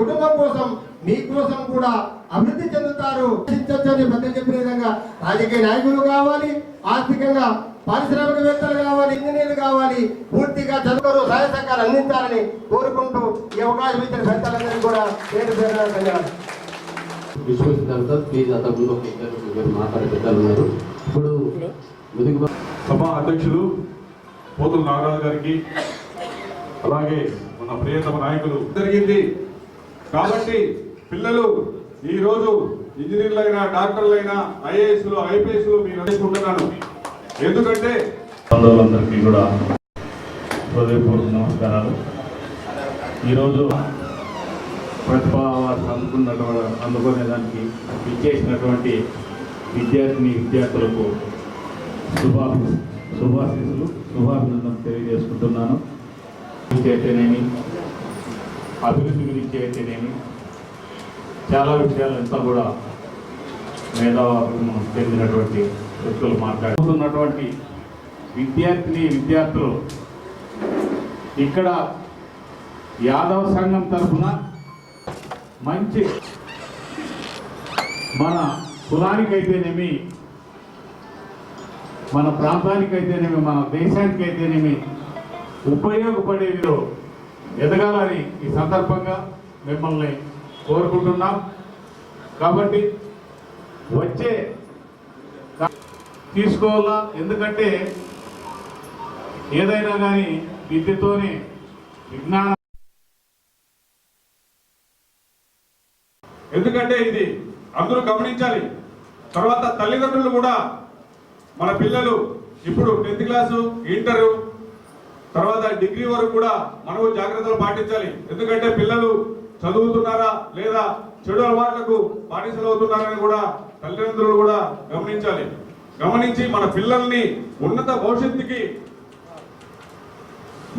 కుటుంబం కోసం మీ కోసం కూడా అభివృద్ధి చెందుతారు. చింతొచ్చని పెద్దలు చెప్పిన విధంగా రాజకీయ నాయకులు కావాలి ఆర్థికంగా పారిశ్రామికవేత్తలు కావాలి ఇంజనీర్లు కావాలి పూర్తిగా చదువుకోరు సహాయ సహకారం అందించాలని కోరుకుంటూ ఈ అవకాశం ఇచ్చిన పెద్దలందరికీ కూడా పేరు పేరు ధన్యవాదాలు. విశ్వసిద్ధాంత ప్లీజ్ అంతకుముందు ఒక ఇద్దరు ముగ్గురు మాట్లాడే పెద్దలు ఉన్నారు. ఇప్పుడు ముదుగు సభ అధ్యక్షులు పోతుల నాగరాజు గారికి అలాగే మన ప్రియతమ నాయకులు. జరిగింది కాబట్టి పిల్లలు ఈ రోజు ఇంజనీర్లైనా డాక్టర్లైనా ఐఏఎస్లు ఐపీఎస్లు మీరు అనుకుంటున్నాను ఎందుకంటే అందరికీ కూడా హృదయపూర్వక నమస్కారాలు. ఈరోజు ప్రతిభ అందుకున్నటువంటి అందుకునే దానికి ఇచ్చేసినటువంటి విద్యార్థిని విద్యార్థులకు శుభా శుభాశీసులు శుభాభినందనలు తెలియజేసుకుంటున్నాను. గురించి అభివృద్ధి గురించి అయితేనేమి చాలా విషయాలు ఎంత కూడా మేధావాలకు చెందినటువంటి వ్యక్తులు మాట్లాడుతున్నటువంటి విద్యార్థిని విద్యార్థులు ఇక్కడ యాదవ సంఘం తరఫున మంచి మన కులానికైతేనేమి మన ప్రాంతానికైతేనేమి మన దేశానికైతేనేమి ఉపయోగపడేవిలో ఎదగాలని ఈ సందర్భంగా మిమ్మల్ని కోరుకుంటున్నాం. కాబట్టి వచ్చే తీసుకోవాలా? ఎందుకంటే ఏదైనా కానీ విద్యతోనే విజ్ఞానం ఎందుకంటే ఇది అందరూ గమనించాలి. తర్వాత తల్లిదండ్రులు కూడా మన పిల్లలు ఇప్పుడు టెన్త్ క్లాసు ఇంటరు తర్వాత డిగ్రీ వరకు కూడా మనము జాగ్రత్తలు పాటించాలి. ఎందుకంటే పిల్లలు చదువుతున్నారా లేదా చెడు అలవాట్లకు బానిసలు అవుతున్నారని కూడా తల్లిదండ్రులు కూడా గమనించాలి. గమనించి మన పిల్లల్ని ఉన్నత భవిష్యత్తుకి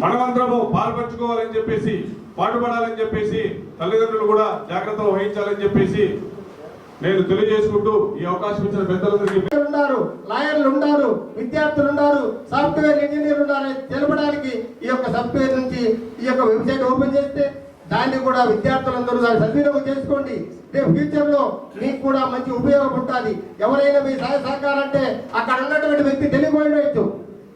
మనమంతరము పాల్పంచుకోవాలని చెప్పేసి పాటుపడాలని చెప్పేసి తల్లిదండ్రులు కూడా జాగ్రత్తలు వహించాలని చెప్పేసి నేను తెలియజేసుకుంటూ ఈ అవకాశం ఇచ్చిన పెద్దలందరికీ ఉన్నారు లాయర్లు ఉన్నారు విద్యార్థులు ఉన్నారు సాఫ్ట్వేర్ ఇంజనీర్లు ఉన్నారు తెలపడానికి ఈ యొక్క సాఫ్ట్వేర్ నుంచి ఈ యొక్క వెబ్సైట్ ఓపెన్ చేస్తే దాన్ని కూడా విద్యార్థులందరూ దాన్ని సద్వినియోగం చేసుకోండి. రేపు ఫ్యూచర్లో మీకు కూడా మంచి ఉపయోగం ఉంటుంది. ఎవరైనా మీ సహాయ సహకారం అంటే అక్కడ ఉన్నటువంటి వ్యక్తి తెలియకపోయినట్టు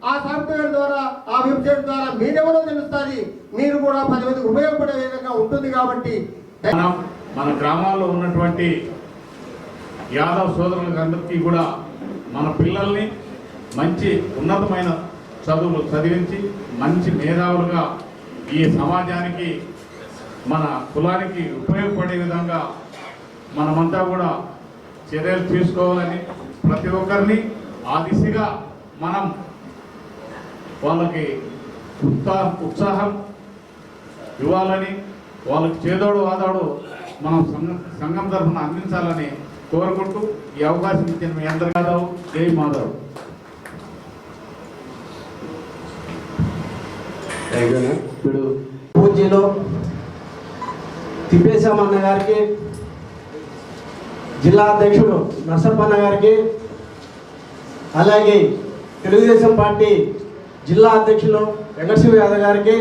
ఆ సాఫ్ట్వేర్ ద్వారా ఆ వెబ్సైట్ ద్వారా మీరెవరో తెలుస్తుంది. మీరు కూడా పది మందికి ఉపయోగపడే విధంగా ఉంటుంది కాబట్టి మన గ్రామాల్లో ఉన్నటువంటి యాదవ్ సోదరులకు అందరికీ కూడా మన పిల్లల్ని మంచి ఉన్నతమైన చదువులు చదివించి మంచి మేధావులుగా ఈ సమాజానికి మన కులానికి ఉపయోగపడే విధంగా మనమంతా కూడా చర్యలు తీసుకోవాలని ప్రతి ఒక్కరిని ఆ దిశగా మనం వాళ్ళకి ఉత్సాహం ఉత్సాహం ఇవ్వాలని వాళ్ళకి చేదోడు వాదోడు మనం సంఘం సంఘం తరఫున అందించాలని కోరుకుంటూ ఈ అవకాశం ఇచ్చిన మీ అందరి యాదవ్ జై మాధవ్. ఇప్పుడు పూజీలో తిప్పేశామన్న గారికి. జిల్లా అధ్యక్షుడు నర్సప్పన్న గారికి. అలాగే తెలుగుదేశం పార్టీ జిల్లా అధ్యక్షులు వెంకటశివ యాదవ్ గారికి.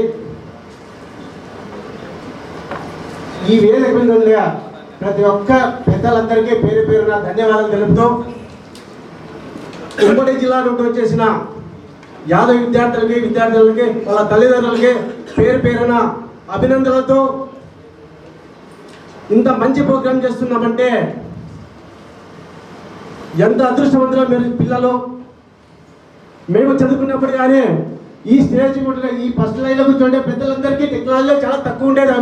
ఈ వేదిక మీద ఉండగా ప్రతి ఒక్క పెద్దలందరికీ పేరు పేరున ధన్యవాదాలు తెలుపుతూ ఉమ్మడి జిల్లా నుండి వచ్చేసిన యాదవ్ విద్యార్థులకి విద్యార్థులకి వాళ్ళ తల్లిదండ్రులకి పేరు పేరున అభినందనలతో ఇంత మంచి ప్రోగ్రాం చేస్తున్నామంటే ఎంత అదృష్టవంతులు మీరు పిల్లలు? మేము చదువుకున్నప్పుడు కానీ ఈ స్టేజ్ కూడా ఈ ఫస్ట్ లైన్లో కూర్చుంటే పెద్దలందరికీ టెక్నాలజీ చాలా తక్కువ ఉండేది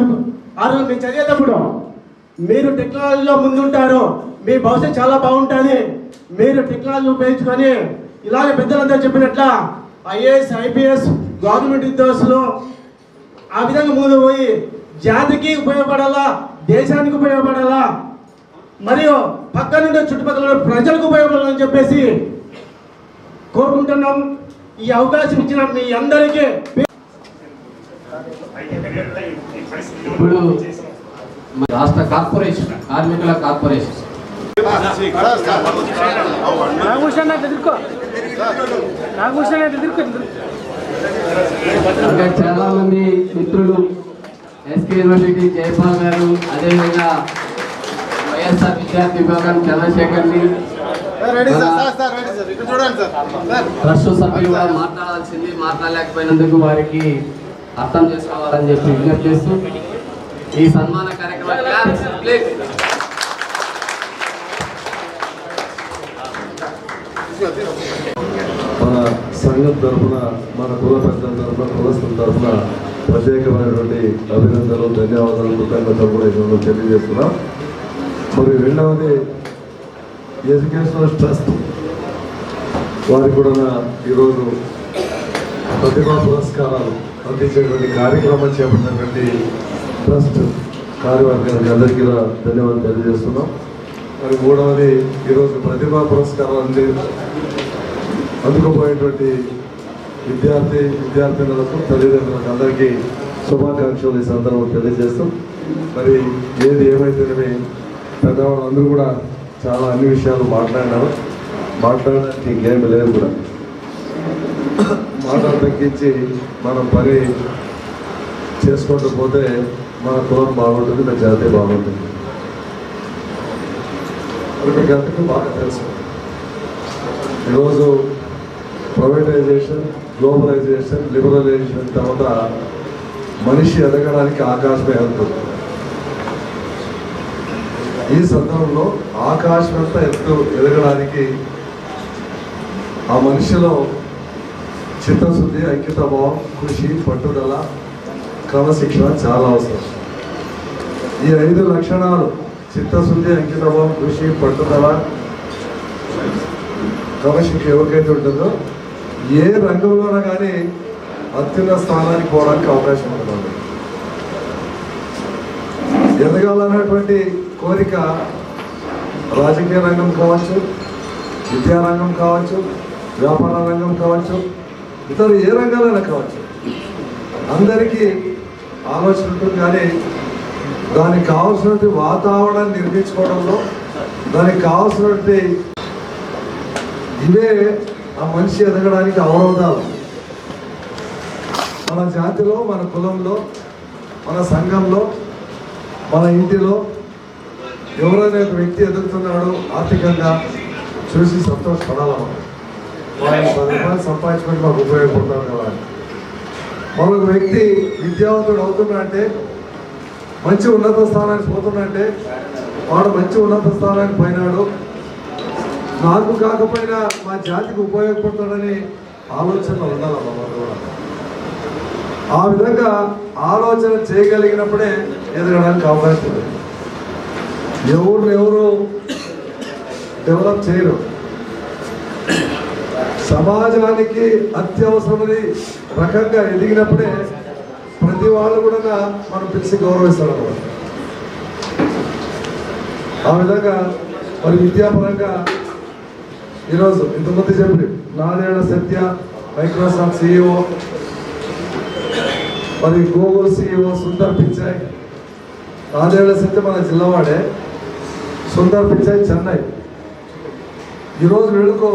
ఆ రోజు మేము చదివేటప్పుడు. మీరు టెక్నాలజీలో ముందుంటారు మీ భవిష్యత్తు చాలా బాగుంటుంది. మీరు టెక్నాలజీ ఉపయోగించుకొని ఇలాగే పెద్దలందరూ చెప్పినట్ల ఐఏఎస్ ఐపీఎస్ గవర్నమెంట్ ఉద్యోగస్తులు ఆ విధంగా ముందు పోయి జాతికి ఉపయోగపడాలా? దేశానికి ఉపయోగపడాలా? మరియు పక్క నుండి చుట్టుపక్కల ప్రజలకు ఉపయోగపడాలని చెప్పేసి కోరుకుంటున్నాం. ఈ అవకాశం ఇచ్చిన మీ అందరికీ ఇప్పుడు రాష్ట్ర కార్పొరేషన్ కార్మికుల కార్పొరేషన్. చాలా మంది మిత్రులు ఎస్కే యూనివర్సిటీ జయపాల్ గారు అదేవిధంగా వైఎస్ఆర్ విద్యార్థి విభాగం చంద్రశేఖర్ని ట్రస్ట్ సభ్యులుగా మాట్లాడాల్సింది మాట్లాడలేకపోయినందుకు వారికి అర్థం చేసుకోవాలని చెప్పి విజ్ఞప్తి చేస్తూ ఈ సన్మాన కార్యక్రమం. మన సంఘం తరఫున మన కుల పెద్దల తరఫున కులస్తుల తరఫున ప్రత్యేకమైనటువంటి అభినందనలు ధన్యవాదాలు కృతజ్ఞతలు కూడా ఇక్కడ తెలియజేస్తున్నాం. మరి రెండవది ఎడ్యుకేషనల్ ట్రస్ట్. వారికి కూడా ఈరోజు ప్రతిభా పురస్కారాలు అందించేటువంటి కార్యక్రమం చేపట్టినటువంటి ట్రస్ట్ కార్యవర్గానికి అందరికీ ధన్యవాదాలు తెలియజేస్తున్నాం. మరి మూడవది ఈరోజు ప్రతిభా పురస్కారాలు అంది అందుకోపోయేటువంటి విద్యార్థి విద్యార్థినులకు తల్లిదండ్రులకు అందరికీ శుభాకాంక్షలు ఈ సందర్భంలో తెలియజేస్తాం మరి ఏది ఏమైతేనేమి పెద్దవాళ్ళు అందరూ కూడా చాలా అన్ని విషయాలు మాట్లాడినారు. మాట్లాడడానికి ఇంకేమి లేదు కూడా. మాటలు తగ్గించి మనం పని చేసుకుంటూ పోతే మన కులం బాగుంటుంది మన జాతి బాగుంటుంది. మరి మీకు అందరికీ బాగా తెలుసు. ఈరోజు ప్రైవేటైజేషన్ గ్లోబలైజేషన్ లిబరలైజేషన్ తర్వాత మనిషి ఎదగడానికి ఆకాశమే వెళ్తుంది ఈ సందర్భంలో ఆకాశం అంతా ఎత్తు ఎదగడానికి ఆ మనిషిలో చిత్తశుద్ధి ఐక్యతాభావం కృషి పట్టుదల క్రమశిక్షణ చాలా అవసరం. ఈ ఐదు లక్షణాలు చిత్తశుద్ధి అంకితభావం కృషి పట్టుదల క్రమశిక్షణ ఎవరికైతే ఉంటుందో ఏ రంగంలోనూ కానీ అత్యున్న స్థానానికి పోవడానికి అవకాశం ఉంటుంది. ఎదగాలన్నటువంటి కోరిక రాజకీయ రంగం కావచ్చు విద్యారంగం కావచ్చు వ్యాపార రంగం కావచ్చు ఇతర ఏ రంగాలైనా కావచ్చు. అందరికీ ఆలోచన ఉంటుంది కానీ దానికి కావాల్సినటువంటి వాతావరణాన్ని నిర్మించుకోవడంలో దానికి కావాల్సినటువంటి ఇవే ఆ మనిషి ఎదగడానికి అవరోధాలు. మన జాతిలో మన కులంలో మన సంఘంలో మన ఇంటిలో ఎవరైనా ఒక వ్యక్తి ఎదుగుతున్నాడు ఆర్థికంగా చూసి సంతోషపడాలి మనం వాళ్ళు పది రూపాయలు సంపాదించుకొని మాకు ఉపయోగపడతాం కదా. మరొక వ్యక్తి విద్యావంతుడు అవుతున్నాడంటే మంచి ఉన్నత స్థానానికి పోతున్నాడంటే వాడు మంచి ఉన్నత స్థానానికి పోయినాడు నాకు కాకపోయినా మా జాతికి ఉపయోగపడుతుందని ఆలోచన ఉండాలమ్మా మనకు కూడా? ఆ విధంగా ఆలోచన చేయగలిగినప్పుడే ఎదగడానికి అవకాశం ఎవరు ఎవరు డెవలప్ చేయరు. సమాజానికి అత్యవసరమని రకంగా ఎదిగినప్పుడే ప్రతి వాళ్ళు కూడా మనం పిలిచి గౌరవిస్తారు అన్నమాట. ఆ విధంగా మరి విద్యాపరంగా ఈరోజు ఇంతమంది చెప్పి నాదేళ్ళ సత్య మైక్రోసాఫ్ట్ సిఇఓ మరి గూగుల్ సిఇఓ సుందర్ పిచ్చాయ్ నాదేళ్ళ సత్య మన జిల్లావాడే సుందర్ పిచ్చాయ్ చెన్నై. ఈరోజు వీళ్ళకు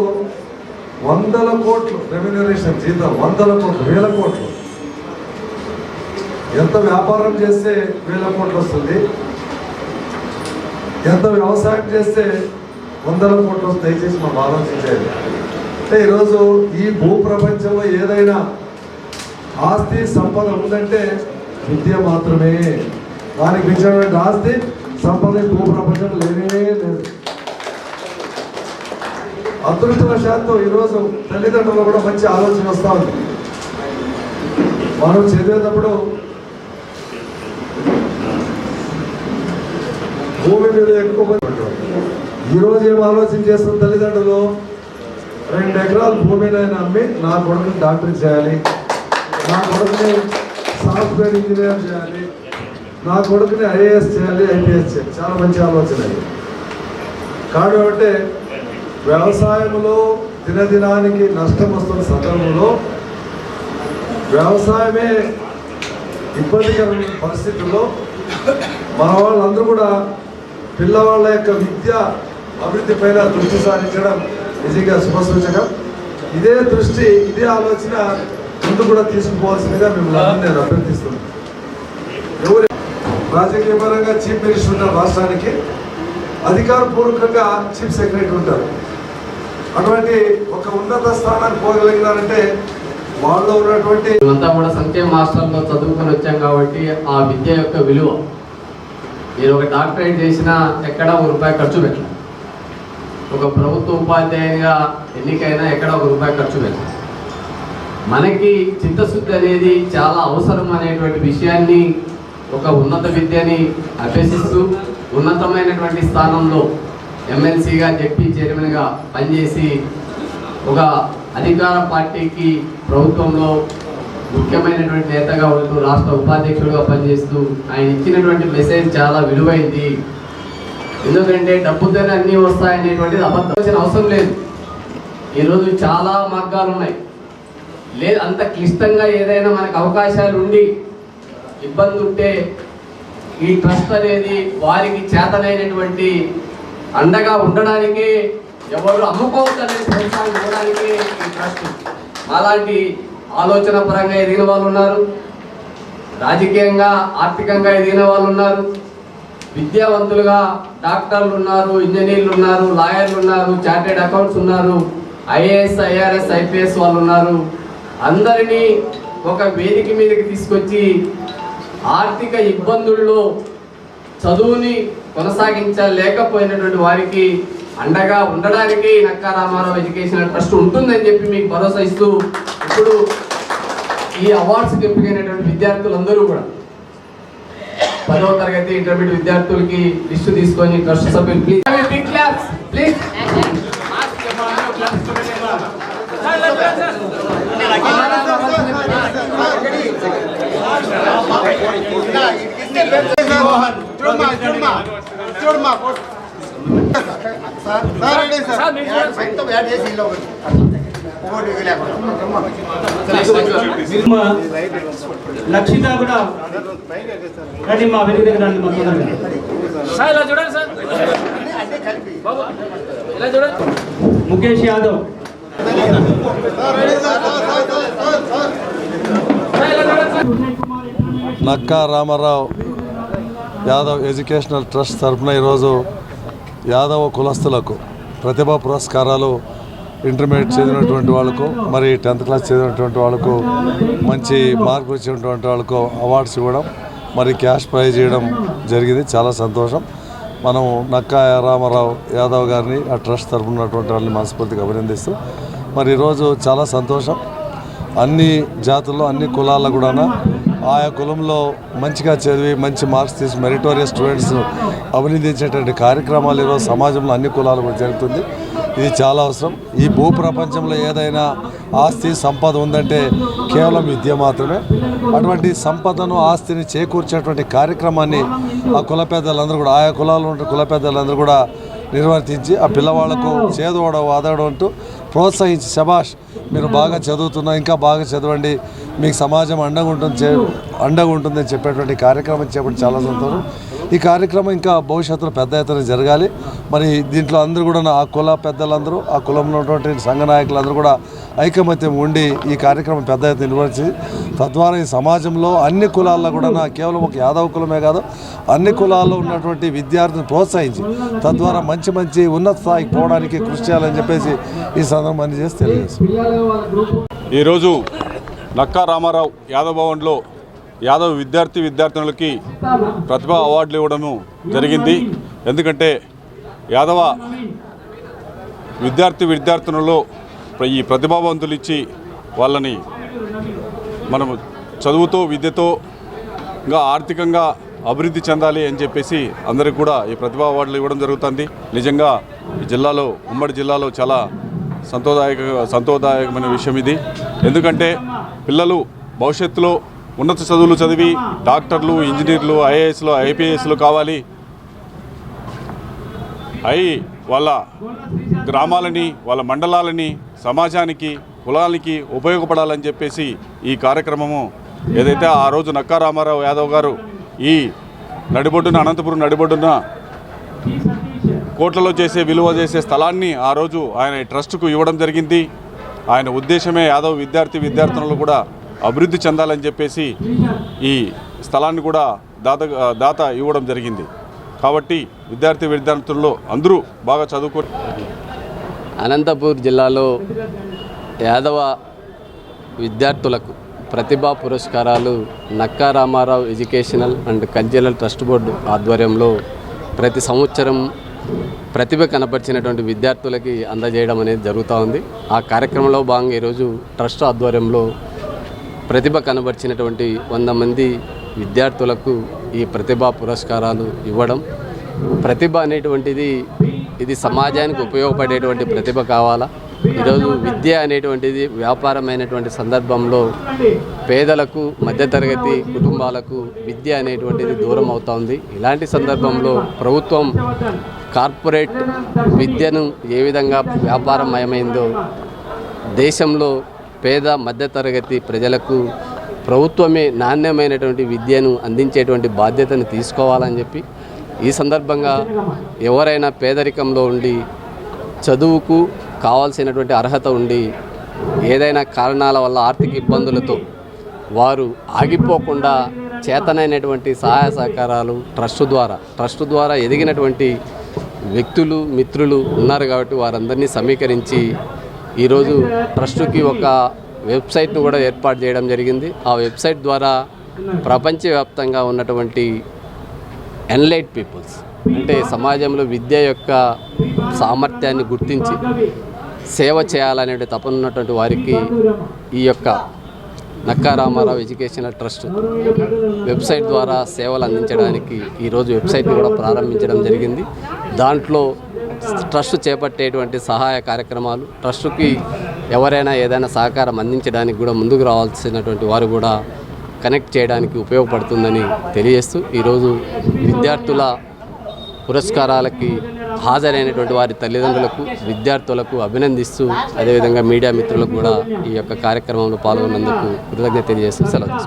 వందల కోట్లు రెమ్యునరేషన్ జీతం వందల కోట్లు వేల కోట్లు. ఎంత వ్యాపారం చేస్తే వేల కోట్లు వస్తుంది? ఎంత వ్యవసాయం చేస్తే వందల కోట్లు దయచేసి మనం ఆలోచించేది అంటే ఈరోజు ఈ భూ ప్రపంచంలో ఏదైనా ఆస్తి సంపద ఉందంటే విద్య మాత్రమే. దానికి మించినటువంటి ఆస్తి సంపద భూ ప్రపంచం లేనే లేదు. అదృష్టవశాత్తు ఈరోజు తల్లిదండ్రులు కూడా మంచి ఆలోచన వస్తూ ఉంది. మనం చదివేటప్పుడు భూమి మీద ఎక్కువ మంది ఈరోజు ఏం ఆలోచన చేస్తున్న తల్లిదండ్రులు? రెండు ఎకరాల భూమిని ఆయన అమ్మి నా కొడుకుని డాక్టర్ చేయాలి. నా కొడుకుని సాఫ్ట్వేర్ ఇంజనీర్ చేయాలి. నా కొడుకుని ఐఏఎస్ చేయాలి ఐపీఎస్ చేయాలి. చాలా మంచి ఆలోచన అది కాబట్టి వ్యవసాయంలో దినదినానికి నష్టం వస్తున్న సందర్భంలో వ్యవసాయమే ఇబ్బందికరమైన పరిస్థితుల్లో మన వాళ్ళందరూ కూడా పిల్లవాళ్ళ యొక్క విద్య అభివృద్ధి పైన దృష్టి సారించడం నిజంగా శుభసూచకం ఇదే దృష్టి ఇదే ఆలోచన ముందు కూడా తీసుకుపోవాల్సిందిగా మిమ్మల్ని నేను అభ్యర్థిస్తున్నాను. ఎవరు రాజకీయపరంగా చీఫ్ మినిస్టర్ ఉంటారు రాష్ట్రానికి. అధికారపూర్వకంగా చీఫ్ సెక్రటరీ ఉంటారు. అటువంటి ఒక ఉన్నత స్థానానికి పోగలిగినారంటే వాళ్ళలో ఉన్నటువంటి మేమంతా కూడా సంక్షేమ మాస్టర్లో చదువుకొని వచ్చాం కాబట్టి ఆ విద్య యొక్క విలువ. నేను ఒక డాక్టరేట్ చేసినా ఎక్కడ ఒక రూపాయి ఖర్చు పెట్టాలి ఒక ప్రభుత్వ ఉపాధ్యాయునిగా ఎన్నికైనా ఎక్కడ ఒక రూపాయి ఖర్చు పెట్టాలి మనకి చిత్తశుద్ధి అనేది చాలా అవసరం అనేటువంటి విషయాన్ని ఒక ఉన్నత విద్యని అభ్యసిస్తూ ఉన్నతమైనటువంటి స్థానంలో ఎమ్మెల్సీగా జడ్పీ చైర్మన్గా పనిచేసి ఒక అధికార పార్టీకి ప్రభుత్వంలో ముఖ్యమైనటువంటి నేతగా ఉంటూ రాష్ట్ర ఉపాధ్యక్షుడిగా పనిచేస్తూ ఆయన ఇచ్చినటువంటి మెసేజ్ చాలా విలువైంది. ఎందుకంటే డబ్బుతోనే అన్నీ వస్తాయనేటువంటిది అబద్ధం. వచ్చిన అవసరం లేదు. ఈరోజు చాలా మార్గాలు ఉన్నాయి. లేదు అంత క్లిష్టంగా ఏదైనా మనకు అవకాశాలు ఉండి ఇబ్బంది ఉంటే ఈ ట్రస్ట్ అనేది వారికి చేతనైనటువంటి అండగా ఉండడానికి ఎవరు అమ్ముకోవద్దు అనే ప్రోత్సాహం ఇవ్వడానికి ఈ ట్రస్ట్ అలాంటి ఆలోచన పరంగా ఎదిగిన వాళ్ళు ఉన్నారు. రాజకీయంగా ఆర్థికంగా ఎదిగిన వాళ్ళు ఉన్నారు. విద్యావంతులుగా డాక్టర్లు ఉన్నారు ఇంజనీర్లు ఉన్నారు లాయర్లు ఉన్నారు చార్టెడ్ అకౌంట్స్ ఉన్నారు ఐఏఎస్ ఐఆర్ఎస్ ఐపీఎస్ వాళ్ళు ఉన్నారు అందరినీ ఒక వేదిక మీదకి తీసుకొచ్చి ఆర్థిక ఇబ్బందుల్లో చదువుని కొనసాగించలేకపోయినటువంటి వారికి అండగా ఉండడానికి నక్కా రామారావు ఎడ్యుకేషనల్ ట్రస్ట్ ఉంటుందని చెప్పి మీకు భరోసా ఇస్తూ ఇప్పుడు ఈ అవార్డ్స్కి ఎంపికైనటువంటి విద్యార్థులందరూ కూడా పదవ తరగతి ఇంటర్మీడియట్ విద్యార్థులకి లిస్టు తీసుకొని ట్రస్ట్ సభ్యులు ప్లీజ్ బిగ్ క్లాప్స్ ప్లీజ్ మా లక్షిత కూడా రండి మా వెనుక దగ్గర రండి మా సార్ ఇలా చూడండి సార్. ఇలా చూడండి. ముఖేష్ యాదవ్. నక్కా రామారావు యాదవ్ ఎడ్యుకేషనల్ ట్రస్ట్ తరఫున ఈరోజు యాదవ కులస్తులకు ప్రతిభా పురస్కారాలు ఇంటర్మీడియట్ చదివినటువంటి వాళ్ళకు మరి టెన్త్ క్లాస్ చదివినటువంటి వాళ్ళకు మంచి మార్కులు వచ్చినటువంటి వాళ్ళకు అవార్డ్స్ ఇవ్వడం మరి క్యాష్ ప్రైజ్ ఇవ్వడం జరిగింది. చాలా సంతోషం. మనం నక్కా రామారావు యాదవ్ గారిని ఆ ట్రస్ట్ తరఫున ఉన్నటువంటి వాళ్ళని మనస్ఫూర్తిగా అభినందిస్తూ మరి ఈరోజు చాలా సంతోషం. అన్ని జాతుల్లో అన్ని కులాల్లో కూడా ఆయా కులంలో మంచిగా చదివి మంచి మార్క్స్ తీసి మెరిటోరియస్ స్టూడెంట్స్ అభినందించేటువంటి కార్యక్రమాలు ఈరోజు సమాజంలో అన్ని కులాలు కూడా జరుగుతుంది. ఇది చాలా అవసరం. ఈ భూ ప్రపంచంలో ఏదైనా ఆస్తి సంపద ఉందంటే కేవలం విద్య మాత్రమే. అటువంటి సంపదను ఆస్తిని చేకూర్చేటువంటి కార్యక్రమాన్ని ఆ కుల పెద్దలందరూ కూడా ఆయా కులాల్లో ఉండే కుల పెద్దలందరూ కూడా నిర్వర్తించి ఆ పిల్లవాళ్ళకు చేదోడ వాదడం అంటూ ప్రోత్సహించి శబాష్ మీరు బాగా చదువుతున్నా ఇంకా బాగా చదవండి మీకు సమాజం అండగా ఉంటుంది అండగా ఉంటుందని చెప్పేటువంటి కార్యక్రమం చేపట్టి చాలా సంతోషం. ఈ కార్యక్రమం ఇంకా భవిష్యత్తులో పెద్ద ఎత్తున జరగాలి. మరి దీంట్లో అందరూ కూడా ఆ కుల పెద్దలందరూ ఆ కులంలో ఉన్నటువంటి సంఘ నాయకులందరూ కూడా ఐకమత్యం ఉండి ఈ కార్యక్రమం పెద్ద ఎత్తున నిర్వహించి తద్వారా ఈ సమాజంలో అన్ని కులాల్లో కూడా కేవలం ఒక యాదవ కులమే కాదు అన్ని కులాల్లో ఉన్నటువంటి విద్యార్థిని ప్రోత్సహించి తద్వారా మంచి మంచి ఉన్నత స్థాయికి పోవడానికి కృషి చేయాలని చెప్పేసి ఈ సందర్భాన్ని చేసి తెలియజేస్తాం ఈరోజు నక్కా రామారావు యాదవ్ భవన్లో యాదవ్ విద్యార్థి విద్యార్థినులకి ప్రతిభ అవార్డులు ఇవ్వడము జరిగింది. ఎందుకంటే యాదవ విద్యార్థి విద్యార్థినులు ఈ ప్రతిభావంతులు ఇచ్చి వాళ్ళని మనము చదువుతో విద్యతో ఇంకా ఆర్థికంగా అభివృద్ధి చెందాలి అని చెప్పేసి అందరికి కూడా ఈ ప్రతిభా అవార్డులు ఇవ్వడం జరుగుతుంది. నిజంగా ఈ జిల్లాలో ఉమ్మడి జిల్లాలో చాలా సంతోదాయక సంతోదాయకమైన విషయం ఇది. ఎందుకంటే పిల్లలు భవిష్యత్తులో ఉన్నత చదువులు చదివి డాక్టర్లు ఇంజనీర్లు ఐఏఎస్లు ఐపీఎస్లు కావాలి. అయి వాళ్ళ గ్రామాలని వాళ్ళ మండలాలని సమాజానికి కులానికి ఉపయోగపడాలని చెప్పేసి ఈ కార్యక్రమము ఏదైతే ఆ రోజు నక్కా రామారావు యాదవ్ గారు ఈ నడిబొడ్డున అనంతపురం నడిబొడ్డున కోట్లలో చేసే విలువ చేసే స్థలాన్ని ఆ రోజు ఆయన ట్రస్టుకు ఇవ్వడం జరిగింది. ఆయన ఉద్దేశమే యాదవ్ విద్యార్థి విద్యార్థినులు కూడా అభివృద్ధి చెందాలని చెప్పేసి ఈ స్థలాన్ని కూడా దాత దాత ఇవ్వడం జరిగింది. కాబట్టి విద్యార్థి విద్యార్థుల్లో అందరూ బాగా చదువుకో అనంతపూర్ జిల్లాలో యాదవ విద్యార్థులకు ప్రతిభా పురస్కారాలు Nakka Ramarao educational and cultural trust board ఆధ్వర్యంలో ప్రతి సంవత్సరం ప్రతిభ కనపరిచినటువంటి విద్యార్థులకి అందజేయడం అనేది జరుగుతూ ఉంది. ఆ కార్యక్రమంలో భాగంగా ఈరోజు ట్రస్ట్ ఆధ్వర్యంలో ప్రతిభ కనబరిచినటువంటి వంద మంది విద్యార్థులకు ఈ ప్రతిభా పురస్కారాలు ఇవ్వడం. ప్రతిభ అనేటువంటిది ఇది సమాజానికి ఉపయోగపడేటువంటి ప్రతిభ కావాలా? ఈరోజు విద్య అనేటువంటిది వ్యాపారమైనటువంటి సందర్భంలో పేదలకు మధ్యతరగతి కుటుంబాలకు విద్య అనేటువంటిది దూరం అవుతోంది. ఇలాంటి సందర్భంలో ప్రభుత్వం కార్పొరేట్ విద్యను ఏ విధంగా వ్యాపారమయమైందో దేశంలో పేద మధ్యతరగతి ప్రజలకు ప్రభుత్వమే నాణ్యమైనటువంటి విద్యను అందించేటువంటి బాధ్యతను తీసుకోవాలని చెప్పి ఈ సందర్భంగా ఎవరైనా పేదరికంలో ఉండి చదువుకు కావాల్సినటువంటి అర్హత ఉండి ఏదైనా కారణాల వల్ల ఆర్థిక ఇబ్బందులతో వారు ఆగిపోకుండా చేతనైనటువంటి సహాయ సహకారాలు ట్రస్ట్ ద్వారా ట్రస్ట్ ద్వారా ఎదిగినటువంటి వ్యక్తులు మిత్రులు ఉన్నారు కాబట్టి వారందరినీ సమీకరించి ఈరోజు ట్రస్టుకి ఒక వెబ్సైట్ను కూడా ఏర్పాటు చేయడం జరిగింది. ఆ వెబ్సైట్ ద్వారా ప్రపంచవ్యాప్తంగా ఉన్నటువంటి ఎన్లైట్ పీపుల్స్ అంటే సమాజంలో విద్య యొక్క సామర్థ్యాన్ని గుర్తించి సేవ చేయాలనే తపనున్నటువంటి వారికి ఈ యొక్క Nakka Ramarao educational trust website ద్వారా సేవలు అందించడానికి ఈరోజు వెబ్సైట్ని కూడా ప్రారంభించడం జరిగింది. దాంట్లో ట్రస్ట్ చేపట్టేటువంటి సహాయ కార్యక్రమాలు ట్రస్టుకి ఎవరైనా ఏదైనా సహకారం అందించడానికి కూడా ముందుకు రావాల్సినటువంటి వారు కూడా కనెక్ట్ చేయడానికి ఉపయోగపడుతుందని తెలియజేస్తూ ఈరోజు విద్యార్థుల పురస్కారాలకి హాజరైనటువంటి వారి తల్లిదండ్రులకు విద్యార్థులకు అభినందిస్తూ అదేవిధంగా మీడియా మిత్రులకు కూడా ఈ యొక్క కార్యక్రమంలో పాల్గొన్నందుకు కృతజ్ఞత తెలియజేస్తూ సెలవు